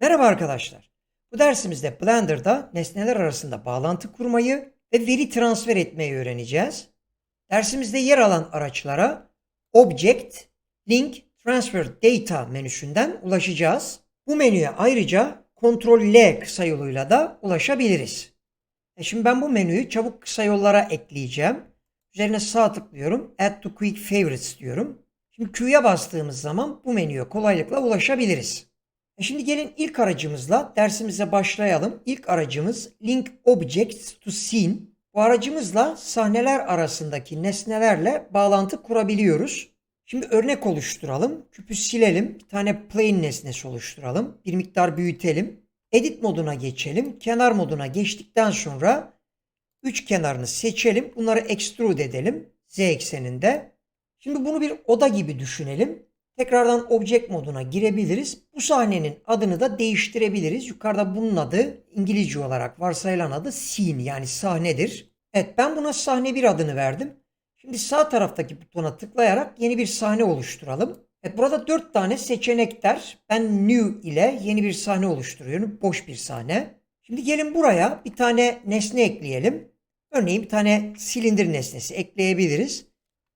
Merhaba arkadaşlar. Bu dersimizde Blender'da nesneler arasında bağlantı kurmayı ve veri transfer etmeyi öğreneceğiz. Dersimizde yer alan araçlara Object, Link, Transfer Data menüsünden ulaşacağız. Bu menüye ayrıca Ctrl L kısa yoluyla da ulaşabiliriz. E şimdi ben bu menüyü çabuk kısa yollara ekleyeceğim. Üzerine sağ tıklıyorum. Add to Quick Favorites diyorum. Şimdi Q'ya bastığımız zaman bu menüye kolaylıkla ulaşabiliriz. E şimdi gelin ilk aracımızla dersimize başlayalım. İlk aracımız Link Objects to Scene. Bu aracımızla sahneler arasındaki nesnelerle bağlantı kurabiliyoruz. Şimdi örnek oluşturalım. Küpü silelim. Bir tane plane nesnesi oluşturalım. Bir miktar büyütelim. Edit moduna geçelim. Kenar moduna geçtikten sonra üç kenarını seçelim. Bunları extrude edelim. Z ekseninde. Şimdi bunu bir oda gibi düşünelim. Tekrardan object moduna girebiliriz. Bu sahnenin adını da değiştirebiliriz. Yukarıda bunun adı İngilizce olarak varsayılan adı scene yani sahnedir. Evet ben buna sahne bir adını verdim. Şimdi sağ taraftaki butona tıklayarak yeni bir sahne oluşturalım. Evet burada 4 tane seçenekler. Ben new ile yeni bir sahne oluşturuyorum. Boş bir sahne. Şimdi gelin buraya bir tane nesne ekleyelim. Örneğin bir tane silindir nesnesi ekleyebiliriz.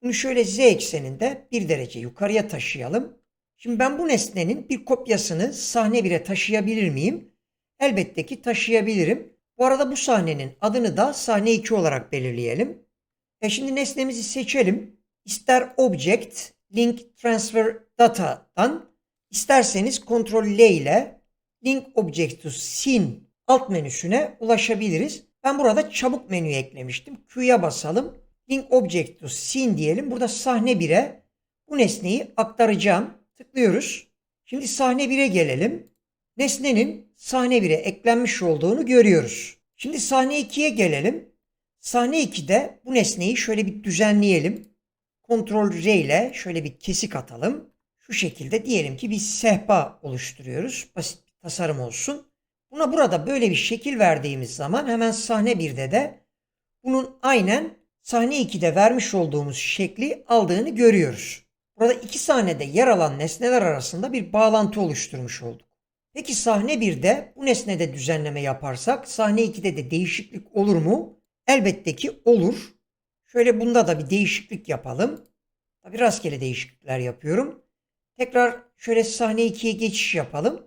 Bunu şöyle z ekseninde bir derece yukarıya taşıyalım. Şimdi ben bu nesnenin bir kopyasını sahne 1'e taşıyabilir miyim? Elbette ki taşıyabilirim. Bu arada bu sahnenin adını da sahne 2 olarak belirleyelim. E şimdi nesnemizi seçelim. İster Object, Link Transfer Data'dan isterseniz Ctrl L ile Link Object to Scene alt menüsüne ulaşabiliriz. Ben burada çabuk menü eklemiştim. Q'ya basalım. Link Object to Scene diyelim. Burada sahne 1'e bu nesneyi aktaracağım. Tıklıyoruz. Şimdi sahne 1'e gelelim. Nesnenin sahne 1'e eklenmiş olduğunu görüyoruz. Şimdi sahne 2'ye gelelim. Sahne 2'de bu nesneyi şöyle bir düzenleyelim. Ctrl R ile şöyle bir kesik atalım. Şu şekilde diyelim ki bir sehpa oluşturuyoruz. Basit bir tasarım olsun. Buna burada böyle bir şekil verdiğimiz zaman hemen sahne 1'de de bunun aynen sahne 2'de vermiş olduğumuz şekli aldığını görüyoruz. Burada iki sahnede yer alan nesneler arasında bir bağlantı oluşturmuş olduk. Peki sahne 1'de bu nesnede düzenleme yaparsak sahne 2'de de değişiklik olur mu? Elbette ki olur. Şöyle bunda da bir değişiklik yapalım. Tabi rastgele değişiklikler yapıyorum. Tekrar şöyle sahne 2'ye geçiş yapalım.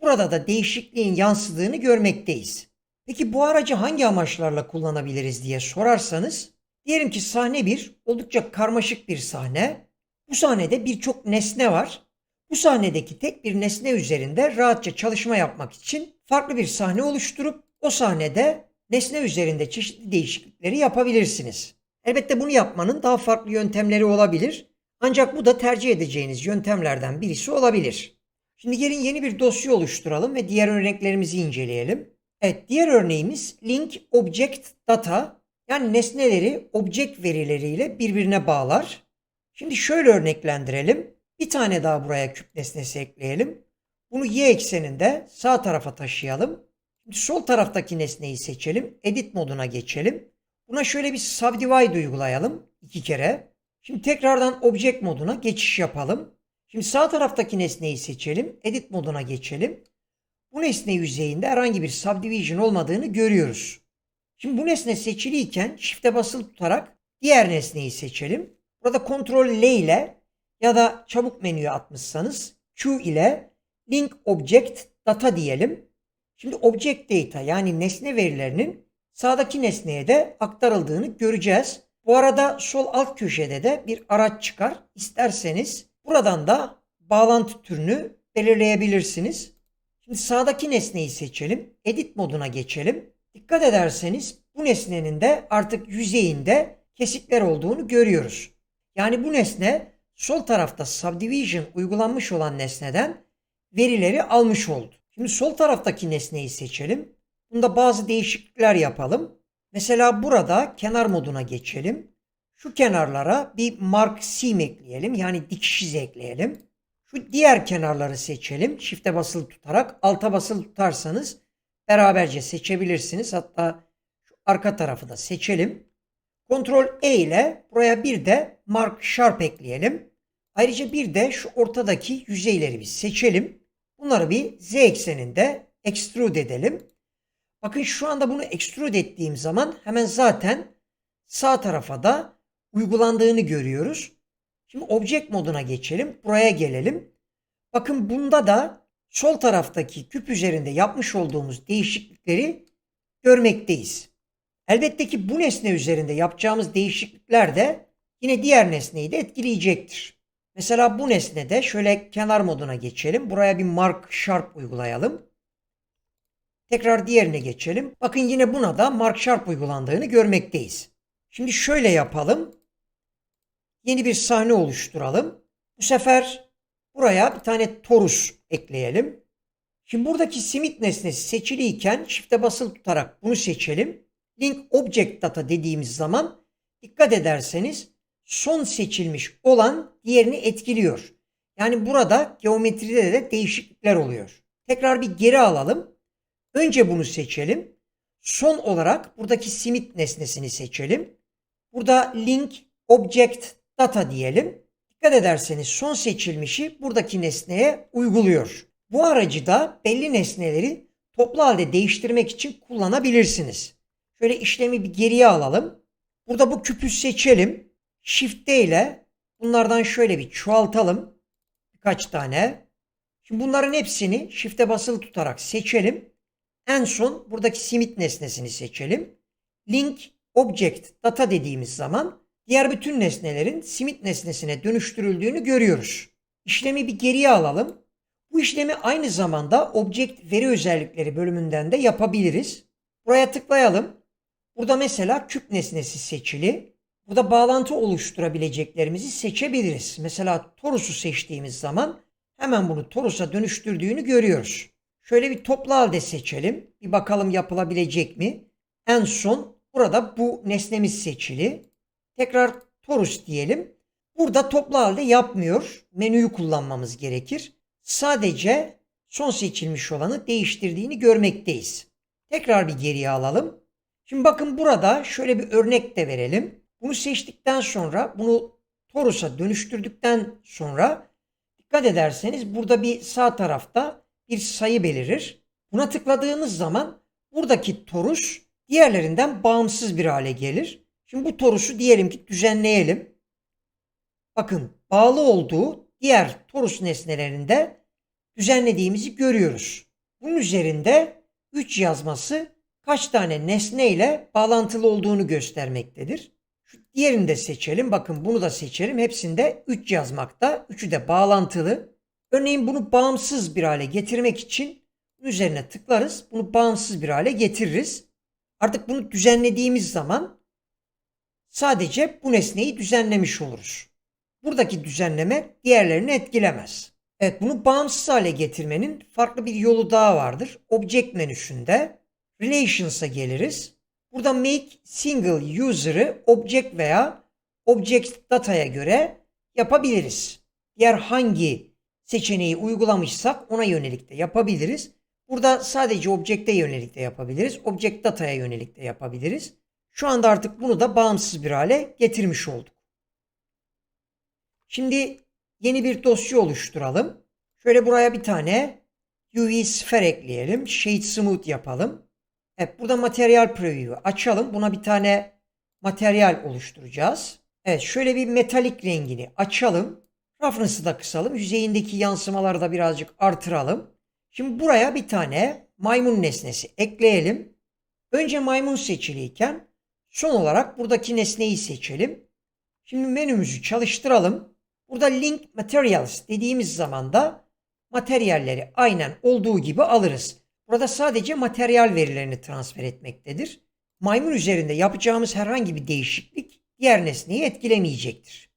Burada da değişikliğin yansıdığını görmekteyiz. Peki bu aracı hangi amaçlarla kullanabiliriz diye sorarsanız Diyelim ki sahne 1 oldukça karmaşık bir sahne. Bu sahnede birçok nesne var. Bu sahnedeki tek bir nesne üzerinde rahatça çalışma yapmak için farklı bir sahne oluşturup o sahnede nesne üzerinde çeşitli değişiklikleri yapabilirsiniz. Elbette bunu yapmanın daha farklı yöntemleri olabilir. Ancak bu da tercih edeceğiniz yöntemlerden birisi olabilir. Şimdi gelin yeni bir dosya oluşturalım ve diğer örneklerimizi inceleyelim. Evet, diğer örneğimiz link object data yani nesneleri object verileriyle birbirine bağlar. Şimdi şöyle örneklendirelim. Bir tane daha buraya küp nesnesi ekleyelim. Bunu y ekseninde sağ tarafa taşıyalım. Şimdi sol taraftaki nesneyi seçelim. Edit moduna geçelim. Buna şöyle bir subdivide uygulayalım. iki kere. Şimdi tekrardan object moduna geçiş yapalım. Şimdi sağ taraftaki nesneyi seçelim. Edit moduna geçelim. Bu nesne yüzeyinde herhangi bir subdivision olmadığını görüyoruz. Şimdi bu nesne seçiliyken shift'e basılı tutarak diğer nesneyi seçelim. Burada Ctrl L ile ya da çabuk menüye atmışsanız Q ile Link Object Data diyelim. Şimdi Object Data yani nesne verilerinin sağdaki nesneye de aktarıldığını göreceğiz. Bu arada sol alt köşede de bir araç çıkar. İsterseniz buradan da bağlantı türünü belirleyebilirsiniz. Şimdi sağdaki nesneyi seçelim. Edit moduna geçelim. Dikkat ederseniz bu nesnenin de artık yüzeyinde kesikler olduğunu görüyoruz. Yani bu nesne sol tarafta subdivision uygulanmış olan nesneden verileri almış oldu. Şimdi sol taraftaki nesneyi seçelim. Bunda bazı değişiklikler yapalım. Mesela burada kenar moduna geçelim. Şu kenarlara bir mark seam ekleyelim. Yani dikiş izi ekleyelim. Şu diğer kenarları seçelim. Shift'e basılı tutarak alta basılı tutarsanız beraberce seçebilirsiniz. Hatta şu arka tarafı da seçelim. Ctrl E ile buraya bir de Mark Sharp ekleyelim. Ayrıca bir de şu ortadaki yüzeyleri bir seçelim. Bunlar Bunları bir z ekseninde extrude edelim. Bakın şu anda bunu extrude ettiğim zaman hemen zaten sağ tarafa da uygulandığını görüyoruz. Şimdi object moduna geçelim. Buraya gelelim. Bakın bunda da sol taraftaki küp üzerinde yapmış olduğumuz değişiklikleri görmekteyiz. Elbette ki bu nesne üzerinde yapacağımız değişiklikler de yine diğer nesneyi de etkileyecektir. Mesela bu nesnede şöyle kenar moduna geçelim. Buraya bir mark sharp uygulayalım. Tekrar diğerine geçelim. Bakın yine buna da mark sharp uygulandığını görmekteyiz. Şimdi şöyle yapalım. Yeni bir sahne oluşturalım. Bu sefer buraya bir tane torus ekleyelim. Şimdi buradaki simit nesnesi seçiliyken shift'e basılı tutarak bunu seçelim. Link Object Data dediğimiz zaman dikkat ederseniz son seçilmiş olan diğerini etkiliyor. Yani burada geometride de değişiklikler oluyor. Tekrar bir geri alalım. Önce bunu seçelim. Son olarak buradaki simit nesnesini seçelim. Burada link object data diyelim. Dikkat ederseniz son seçilmişi buradaki nesneye uyguluyor. Bu aracı da belli nesneleri toplu halde değiştirmek için kullanabilirsiniz. Şöyle işlemi bir geriye alalım. Burada bu küpü seçelim. Shift D ile bunlardan şöyle bir çoğaltalım. Birkaç tane. Şimdi bunların hepsini Shift'e basılı tutarak seçelim. En son buradaki simit nesnesini seçelim. Link Object Data dediğimiz zaman diğer bütün nesnelerin simit nesnesine dönüştürüldüğünü görüyoruz. İşlemi bir geriye alalım. Bu işlemi aynı zamanda Object Veri Özellikleri bölümünden de yapabiliriz. Buraya tıklayalım. Burada mesela küp nesnesi seçili. Burada bağlantı oluşturabileceklerimizi seçebiliriz. Mesela torus'u seçtiğimiz zaman hemen bunu torus'a dönüştürdüğünü görüyoruz. Şöyle bir toplu halde seçelim. Bir bakalım yapılabilecek mi? En son burada bu nesnemiz seçili. Tekrar torus diyelim. Burada toplu halde yapmıyor. Menüyü kullanmamız gerekir. Sadece son seçilmiş olanı değiştirdiğini görmekteyiz. Tekrar bir geriye alalım. Şimdi bakın burada şöyle bir örnek de verelim. Bunu seçtikten sonra bunu torus'a dönüştürdükten sonra dikkat ederseniz burada bir sağ tarafta bir sayı belirir. Buna tıkladığınız zaman buradaki torus diğerlerinden bağımsız bir hale gelir. Şimdi bu torusu diyelim ki düzenleyelim. Bakın bağlı olduğu diğer torus nesnelerinde düzenlediğimizi görüyoruz. Bunun üzerinde 3 yazması kaç tane nesne ile bağlantılı olduğunu göstermektedir. Şu diğerini de seçelim. Bakın bunu da seçelim. Hepsinde 3 yazmakta. Üçü de bağlantılı. Örneğin bunu bağımsız bir hale getirmek için üzerine tıklarız. Bunu bağımsız bir hale getiririz. Artık bunu düzenlediğimiz zaman sadece bu nesneyi düzenlemiş oluruz. Buradaki düzenleme diğerlerini etkilemez. Evet bunu bağımsız hale getirmenin farklı bir yolu daha vardır. Object menüsünde Relations'a geliriz. Burada make single user'ı object veya object data'ya göre yapabiliriz. Diğer hangi seçeneği uygulamışsak ona yönelik de yapabiliriz. Burada sadece object'e yönelik de yapabiliriz. Object data'ya yönelik de yapabiliriz. Şu anda artık bunu da bağımsız bir hale getirmiş olduk. Şimdi yeni bir dosya oluşturalım. Şöyle buraya bir tane UV Sphere ekleyelim. Shade Smooth yapalım. Evet burada materyal preview'u açalım. Buna bir tane materyal oluşturacağız. Evet şöyle bir metalik rengini açalım. Roughness'ı da kısalım. Yüzeyindeki yansımaları da birazcık artıralım. Şimdi buraya bir tane maymun nesnesi ekleyelim. Önce maymun seçiliyken son olarak buradaki nesneyi seçelim. Şimdi menümüzü çalıştıralım. Burada link materials dediğimiz zaman da materyalleri aynen olduğu gibi alırız. Burada sadece materyal verilerini transfer etmektedir. Maymun üzerinde yapacağımız herhangi bir değişiklik diğer nesneyi etkilemeyecektir.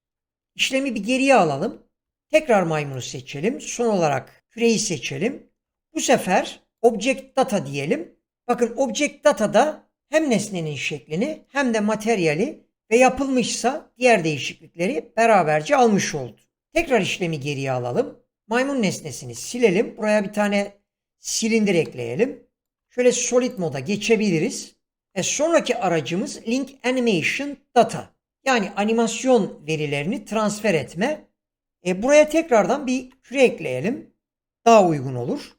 İşlemi bir geriye alalım. Tekrar maymunu seçelim. Son olarak küreyi seçelim. Bu sefer object data diyelim. Bakın object data'da hem nesnenin şeklini hem de materyali ve yapılmışsa diğer değişiklikleri beraberce almış oldu. Tekrar işlemi geriye alalım. Maymun nesnesini silelim. Buraya bir tane silindir ekleyelim. Şöyle solid moda geçebiliriz. E sonraki aracımız link animation data. Yani animasyon verilerini transfer etme. E buraya tekrardan bir küre ekleyelim. daha uygun olur.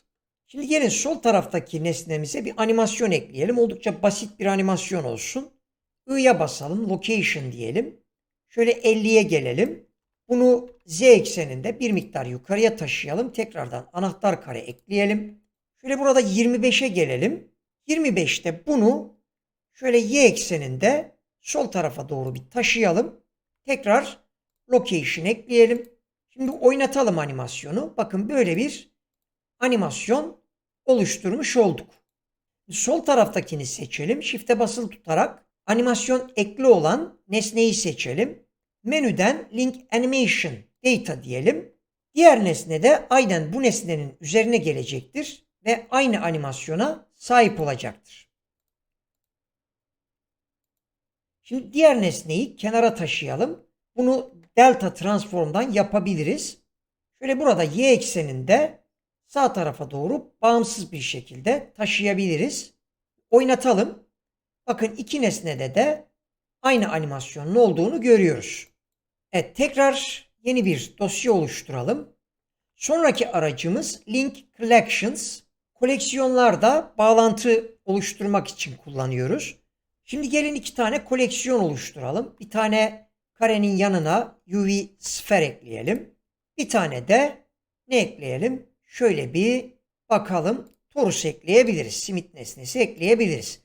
Şimdi gelin sol taraftaki nesnemize bir animasyon ekleyelim. Oldukça basit bir animasyon olsun. I'ya basalım. Location diyelim. Şöyle 50'ye gelelim. Bunu z ekseninde bir miktar yukarıya taşıyalım. Tekrardan anahtar kare ekleyelim. Şöyle burada 25'e gelelim. 25'te bunu şöyle y ekseninde sol tarafa doğru bir taşıyalım. Tekrar location ekleyelim. Şimdi oynatalım animasyonu. Bakın böyle bir animasyon oluşturmuş olduk. Sol taraftakini seçelim. Shift'e basılı tutarak animasyon ekli olan nesneyi seçelim. Menüden Link Animation Data diyelim. Diğer nesne de aynen bu nesnenin üzerine gelecektir ve aynı animasyona sahip olacaktır. Şimdi diğer nesneyi kenara taşıyalım. Bunu delta transformdan yapabiliriz. Şöyle burada y ekseninde sağ tarafa doğru bağımsız bir şekilde taşıyabiliriz. Oynatalım. Bakın iki nesnede de aynı animasyonun olduğunu görüyoruz. Evet tekrar yeni bir dosya oluşturalım. Sonraki aracımız Link Collections. Koleksiyonlarda bağlantı oluşturmak için kullanıyoruz. Şimdi gelin iki tane koleksiyon oluşturalım. Bir tane karenin yanına UV sfer ekleyelim. Bir tane de ne ekleyelim? Şöyle bir bakalım. Torus ekleyebiliriz. Simit nesnesi ekleyebiliriz.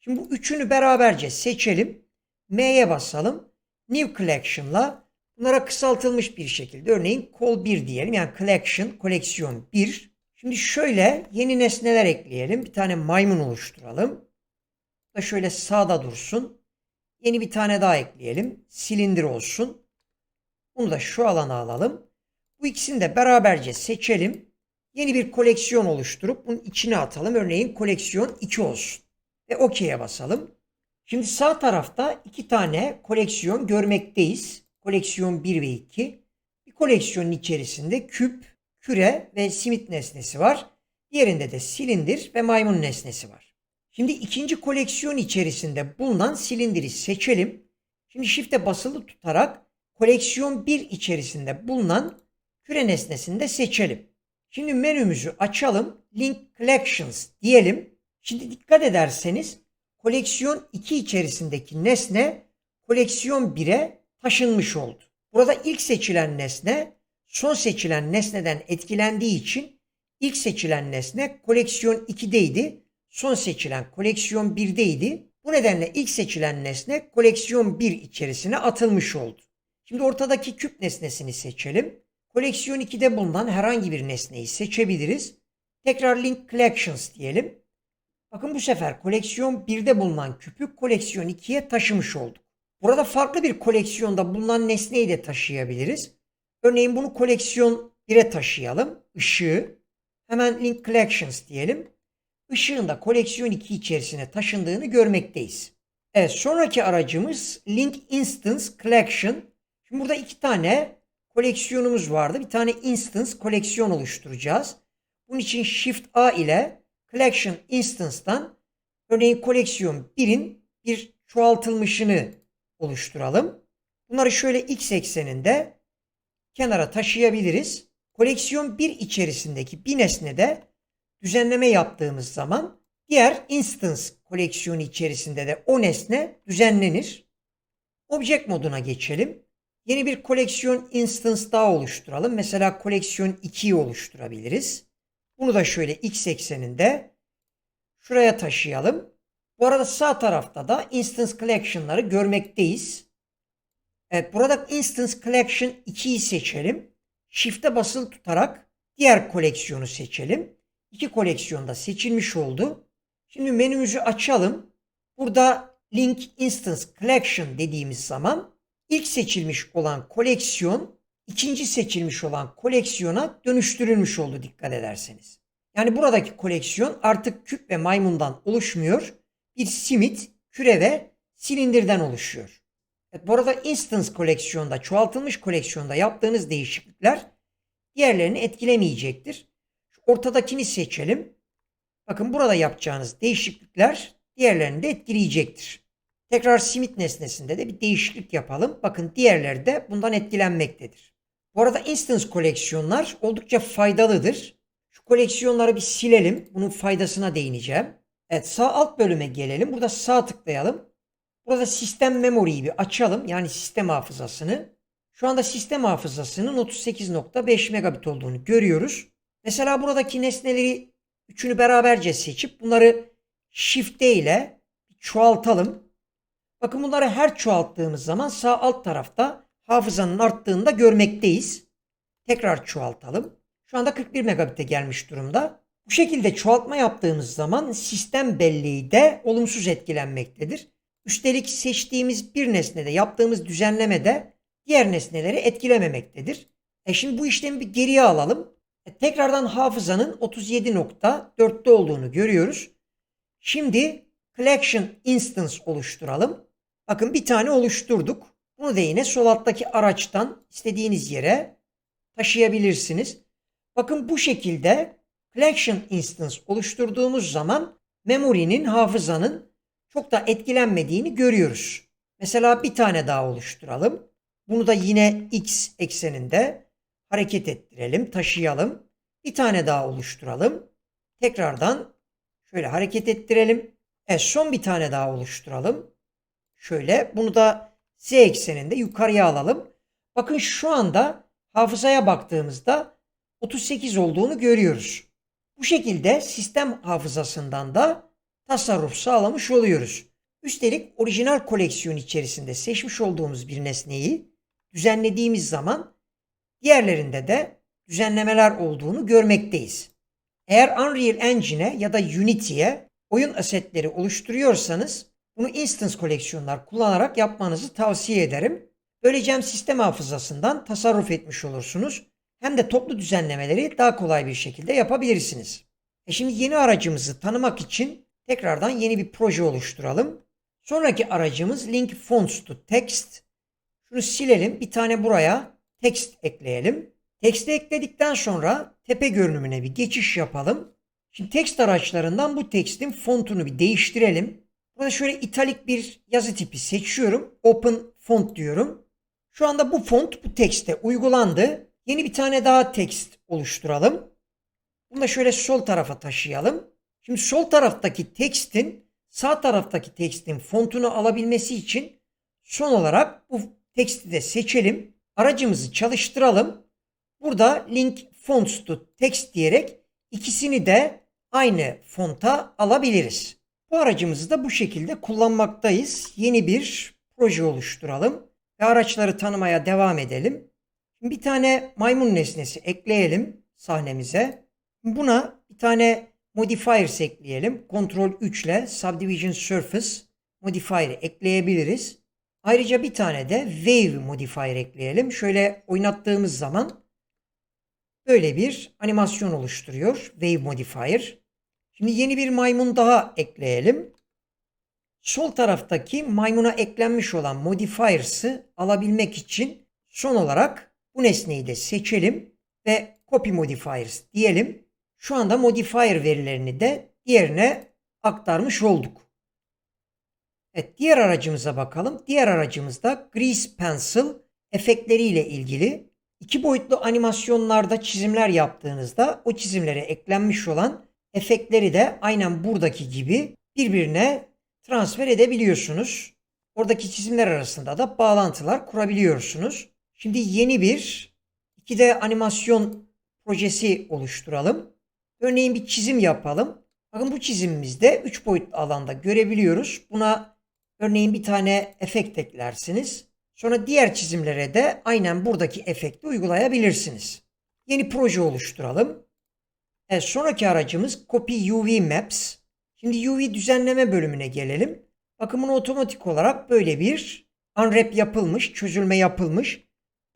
Şimdi bu üçünü beraberce seçelim. M'ye basalım. New Collection'la bunlara kısaltılmış bir şekilde örneğin kol 1 diyelim. Yani collection, koleksiyon 1. Şimdi şöyle yeni nesneler ekleyelim. Bir tane maymun oluşturalım. Da şöyle sağda dursun. Yeni bir tane daha ekleyelim. Silindir olsun. Bunu da şu alana alalım. Bu ikisini de beraberce seçelim. Yeni bir koleksiyon oluşturup bunun içine atalım. Örneğin koleksiyon 2 olsun. Ve OK'ye basalım. Şimdi sağ tarafta iki tane koleksiyon görmekteyiz. Koleksiyon 1 ve 2. Bir koleksiyonun içerisinde küp, küre ve simit nesnesi var. Diğerinde de silindir ve maymun nesnesi var. Şimdi ikinci koleksiyon içerisinde bulunan silindiri seçelim. Şimdi shift'e basılı tutarak koleksiyon 1 içerisinde bulunan küre nesnesini de seçelim. Şimdi menümüzü açalım. Link Collections diyelim. Şimdi dikkat ederseniz koleksiyon 2 içerisindeki nesne koleksiyon 1'e taşınmış oldu. Burada ilk seçilen nesne son seçilen nesneden etkilendiği için ilk seçilen nesne koleksiyon 2'deydi. Son seçilen koleksiyon 1'deydi. Bu nedenle ilk seçilen nesne koleksiyon 1 içerisine atılmış oldu. Şimdi ortadaki küp nesnesini seçelim. Koleksiyon 2'de bulunan herhangi bir nesneyi seçebiliriz. Tekrar Link Collections diyelim. Bakın bu sefer koleksiyon 1'de bulunan küpü koleksiyon 2'ye taşımış olduk. Burada farklı bir koleksiyonda bulunan nesneyi de taşıyabiliriz. Örneğin bunu koleksiyon 1'e taşıyalım. Işığı. Hemen Link Collections diyelim. Işığın da koleksiyon 2 içerisine taşındığını görmekteyiz. Evet sonraki aracımız Link Instance Collection. Şimdi burada iki tane koleksiyonumuz vardı. Bir tane instance koleksiyon oluşturacağız. Bunun için Shift A ile Collection Instance'dan örneğin koleksiyon 1'in bir çoğaltılmışını oluşturalım. Bunları şöyle x ekseninde kenara taşıyabiliriz. Koleksiyon 1 içerisindeki bir nesnede düzenleme yaptığımız zaman diğer instance koleksiyonu içerisinde de o nesne düzenlenir. Object moduna geçelim. Yeni bir koleksiyon instance daha oluşturalım. Mesela koleksiyon 2'yi oluşturabiliriz. Bunu da şöyle x ekseninde şuraya taşıyalım. Bu arada sağ tarafta da instance collection'ları görmekteyiz. Evet burada instance collection 2'yi seçelim. Shift'e basılı tutarak diğer koleksiyonu seçelim. İki koleksiyon da seçilmiş oldu. Şimdi menümüzü açalım. Burada link instance collection dediğimiz zaman ilk seçilmiş olan koleksiyon ikinci seçilmiş olan koleksiyona dönüştürülmüş oldu dikkat ederseniz. Yani buradaki koleksiyon artık küp ve maymundan oluşmuyor. Bir simit, küre ve silindirden oluşuyor. Evet, bu arada instance koleksiyonda, çoğaltılmış koleksiyonda yaptığınız değişiklikler diğerlerini etkilemeyecektir. Şu ortadakini seçelim. Bakın burada yapacağınız değişiklikler diğerlerini de etkileyecektir. Tekrar simit nesnesinde de bir değişiklik yapalım. Bakın diğerleri de bundan etkilenmektedir. Bu arada instance koleksiyonlar oldukça faydalıdır. koleksiyonları bir silelim. Bunun faydasına değineceğim. Evet sağ alt bölüme gelelim. Burada sağ tıklayalım. Burada sistem memoriyi bir açalım. Yani sistem hafızasını. Şu anda sistem hafızasının 38.5 megabit olduğunu görüyoruz. Mesela buradaki nesneleri üçünü beraberce seçip bunları shift ile çoğaltalım. Bakın bunları her çoğalttığımız zaman sağ alt tarafta hafızanın arttığını da görmekteyiz. Tekrar çoğaltalım. Şu anda 41 megabit'e gelmiş durumda. Bu şekilde çoğaltma yaptığımız zaman sistem belleği de olumsuz etkilenmektedir. Üstelik seçtiğimiz bir nesnede yaptığımız düzenleme de diğer nesneleri etkilememektedir. E şimdi bu işlemi bir geriye alalım. E tekrardan hafızanın 37.4'te olduğunu görüyoruz. Şimdi collection instance oluşturalım. Bakın bir tane oluşturduk. Bunu da yine sol alttaki araçtan istediğiniz yere taşıyabilirsiniz. Bakın bu şekilde collection instance oluşturduğumuz zaman memory'nin hafızanın çok da etkilenmediğini görüyoruz. Mesela bir tane daha oluşturalım. Bunu da yine x ekseninde hareket ettirelim, taşıyalım. Bir tane daha oluşturalım. Tekrardan şöyle hareket ettirelim. Evet son bir tane daha oluşturalım. Şöyle bunu da z ekseninde yukarıya alalım. Bakın şu anda hafızaya baktığımızda 38 olduğunu görüyoruz. Bu şekilde sistem hafızasından da tasarruf sağlamış oluyoruz. Üstelik orijinal koleksiyon içerisinde seçmiş olduğumuz bir nesneyi düzenlediğimiz zaman diğerlerinde de düzenlemeler olduğunu görmekteyiz. Eğer Unreal Engine'e ya da Unity'ye oyun asetleri oluşturuyorsanız bunu instance koleksiyonlar kullanarak yapmanızı tavsiye ederim. Böylece hem sistem hafızasından tasarruf etmiş olursunuz hem de toplu düzenlemeleri daha kolay bir şekilde yapabilirsiniz. E şimdi yeni aracımızı tanımak için tekrardan yeni bir proje oluşturalım. Sonraki aracımız link fonts to text. Şunu silelim. Bir tane buraya text ekleyelim. Text'i ekledikten sonra tepe görünümüne bir geçiş yapalım. Şimdi text araçlarından bu text'in fontunu bir değiştirelim. Burada şöyle italik bir yazı tipi seçiyorum. Open font diyorum. Şu anda bu font bu text'e uygulandı. Yeni bir tane daha text oluşturalım. Bunu da şöyle sol tarafa taşıyalım. Şimdi sol taraftaki text'in sağ taraftaki text'in fontunu alabilmesi için son olarak bu text'i de seçelim. Aracımızı çalıştıralım. Burada link fonts to text diyerek ikisini de aynı fonta alabiliriz. Bu aracımızı da bu şekilde kullanmaktayız. Yeni bir proje oluşturalım ve araçları tanımaya devam edelim. Şimdi bir tane maymun nesnesi ekleyelim sahnemize. Buna bir tane modifiers ekleyelim. Ctrl 3 ile Subdivision Surface modifier'ı ekleyebiliriz. Ayrıca bir tane de Wave modifier ekleyelim. Şöyle oynattığımız zaman böyle bir animasyon oluşturuyor. Wave modifier. Şimdi yeni bir maymun daha ekleyelim. Sol taraftaki maymuna eklenmiş olan modifiers'ı alabilmek için son olarak bu nesneyi de seçelim ve copy modifiers diyelim. Şu anda modifier verilerini de diğerine aktarmış olduk. Evet diğer aracımıza bakalım. Diğer aracımızda Grease Pencil efektleriyle ilgili iki boyutlu animasyonlarda çizimler yaptığınızda o çizimlere eklenmiş olan efektleri de aynen buradaki gibi birbirine transfer edebiliyorsunuz. Oradaki çizimler arasında da bağlantılar kurabiliyorsunuz. Şimdi yeni bir 2D animasyon projesi oluşturalım. Örneğin bir çizim yapalım. Bakın bu çizimimizde 3 boyutlu alanda görebiliyoruz. Buna örneğin bir tane efekt eklersiniz. Sonra diğer çizimlere de aynen buradaki efekti uygulayabilirsiniz. Yeni proje oluşturalım. Evet, sonraki aracımız Copy UV Maps. Şimdi UV düzenleme bölümüne gelelim. Bakın otomatik olarak böyle bir unwrap yapılmış, çözülme yapılmış.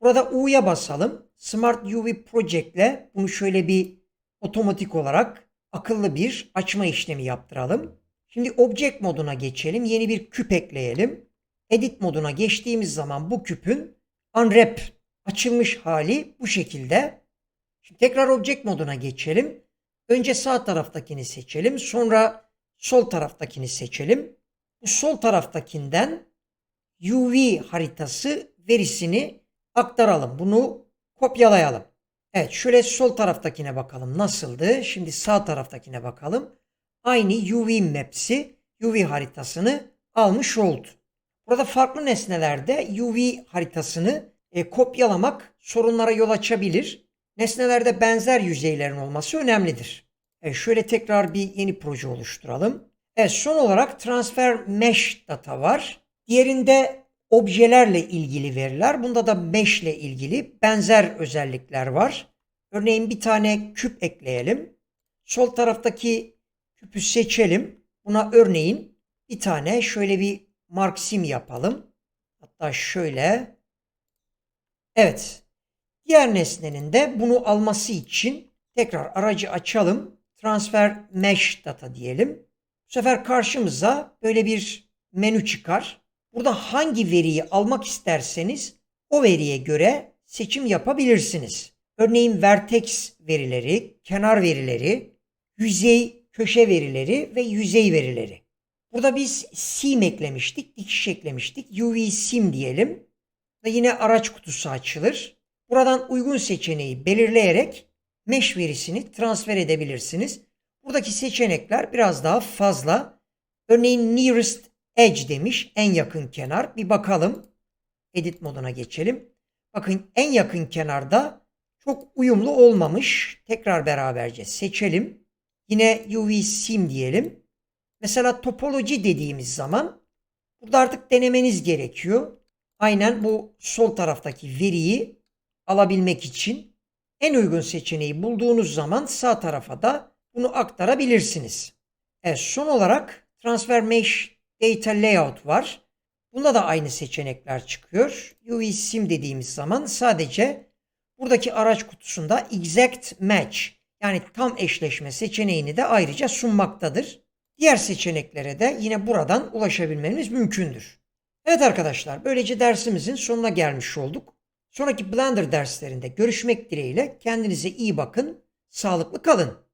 Burada U'ya basalım. Smart UV Project ile bunu şöyle bir otomatik olarak akıllı bir açma işlemi yaptıralım. Şimdi Object moduna geçelim. Yeni bir küp ekleyelim. Edit moduna geçtiğimiz zaman bu küpün unwrap açılmış hali bu şekilde. Şimdi tekrar Object moduna geçelim. Önce sağ taraftakini seçelim. Sonra sol taraftakini seçelim. Bu sol taraftakinden UV haritası verisini aktaralım. Bunu kopyalayalım. Evet şöyle sol taraftakine bakalım nasıldı. Şimdi sağ taraftakine bakalım. Aynı UV Maps'i, UV haritasını almış oldu. Burada farklı nesnelerde UV haritasını e, kopyalamak sorunlara yol açabilir. Nesnelerde benzer yüzeylerin olması önemlidir. E, şöyle tekrar bir yeni proje oluşturalım. Evet son olarak transfer mesh data var. Diğerinde objelerle ilgili veriler. Bunda da mesh ile ilgili benzer özellikler var. Örneğin bir tane küp ekleyelim. Sol taraftaki küpü seçelim. Buna örneğin bir tane şöyle bir marksim yapalım. Hatta şöyle. Evet. Diğer nesnenin de bunu alması için tekrar aracı açalım. Transfer mesh data diyelim. Bu sefer karşımıza böyle bir menü çıkar. Burada hangi veriyi almak isterseniz o veriye göre seçim yapabilirsiniz. Örneğin vertex verileri, kenar verileri, yüzey köşe verileri ve yüzey verileri. Burada biz sim eklemiştik, dikiş eklemiştik. UV sim diyelim. Ve yine araç kutusu açılır. Buradan uygun seçeneği belirleyerek mesh verisini transfer edebilirsiniz. Buradaki seçenekler biraz daha fazla. Örneğin nearest edge demiş en yakın kenar. Bir bakalım. Edit moduna geçelim. Bakın en yakın kenarda çok uyumlu olmamış. Tekrar beraberce seçelim. Yine UV sim diyelim. Mesela topoloji dediğimiz zaman burada artık denemeniz gerekiyor. Aynen bu sol taraftaki veriyi alabilmek için en uygun seçeneği bulduğunuz zaman sağ tarafa da bunu aktarabilirsiniz. Evet, son olarak Transfer Mesh Data Layout var. Bunda da aynı seçenekler çıkıyor. UV Sim dediğimiz zaman sadece buradaki araç kutusunda Exact Match yani tam eşleşme seçeneğini de ayrıca sunmaktadır. Diğer seçeneklere de yine buradan ulaşabilmeniz mümkündür. Evet arkadaşlar böylece dersimizin sonuna gelmiş olduk. Sonraki Blender derslerinde görüşmek dileğiyle kendinize iyi bakın, sağlıklı kalın.